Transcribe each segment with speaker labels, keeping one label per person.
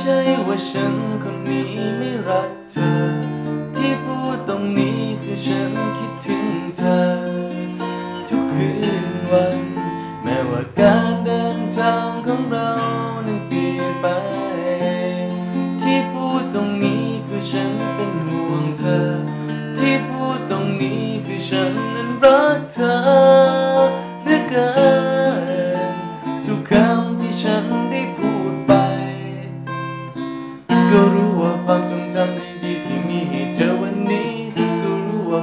Speaker 1: ใช่ว่าฉันคนนี้ไม่รักเธอ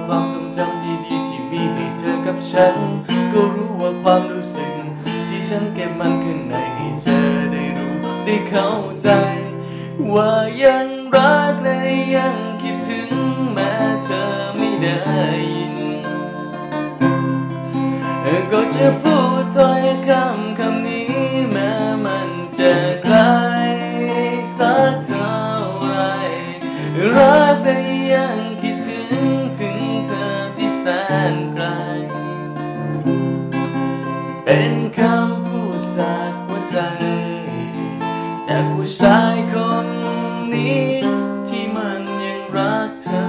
Speaker 1: ความทรงจำดีๆ ที่มีให้เธอกับฉัน ก็รู้ว่าความรู้สึก ที่ฉันเก็บมันข้างในให้เธอได้รู้ได้เข้าใจ ว่ายังรักและยังคิดถึงแม้เธอไม่ได้ยินก็จะพูดถ้อยคำคำนี้แม้มันจะไกลสักเท่าไรรักและยัง จากหัวใจจากผู้ชายคนนี้ที่มันยังรักเธอ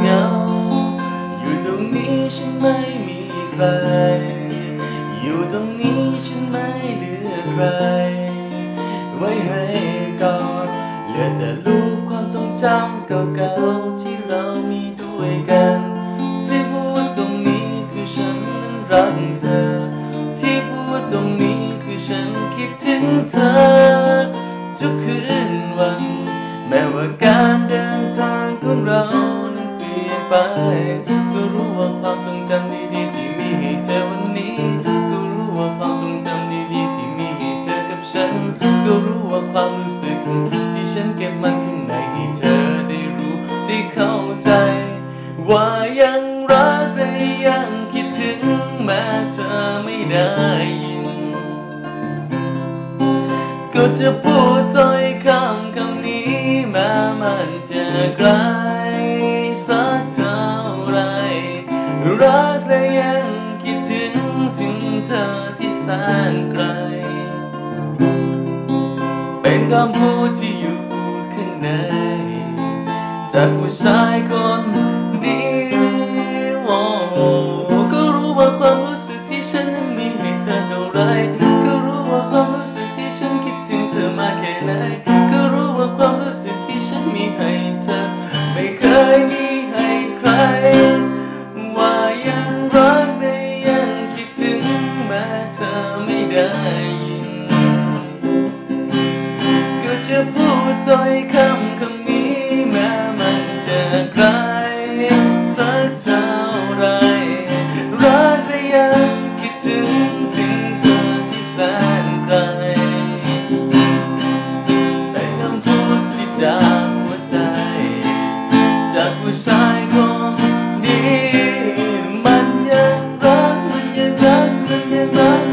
Speaker 1: เหงาอยู่ตรงนี้ฉันไม่มีใคร อยู่ตรงนี้ฉันไม่เหลือใคร ไว้ให้กอดเหลือแต่รูปความทรงจำเก่าๆที่เรามีด้วยกันที่พูดตรงนี้คือฉันนั้นรักเธอ ที่พูดตรงนี้คือฉันคิดถึงเธอ ทุกคืนวัน แม้ว่าการเดินทางของเรานั้นเปลี่ยนไป ว่ายังรักและยังคิดถึงแม้เธอไม่ได้ยิน ก็จะพูดถ้อยคำคำนี้แม้มันจะไกลสักเท่าไร รักและยังคิดถึงถึงเธอที่แสนไกล เป็นคำพูดที่อยู่ข้างใน จากผู้ชายคนนี้ ยมีให้ใคร ว่ายังรักไม่ยังคิดถึงแม้เธอไม่ได้ยิน ก็จะพูดถ้อยคำ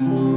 Speaker 1: Mm-hmm.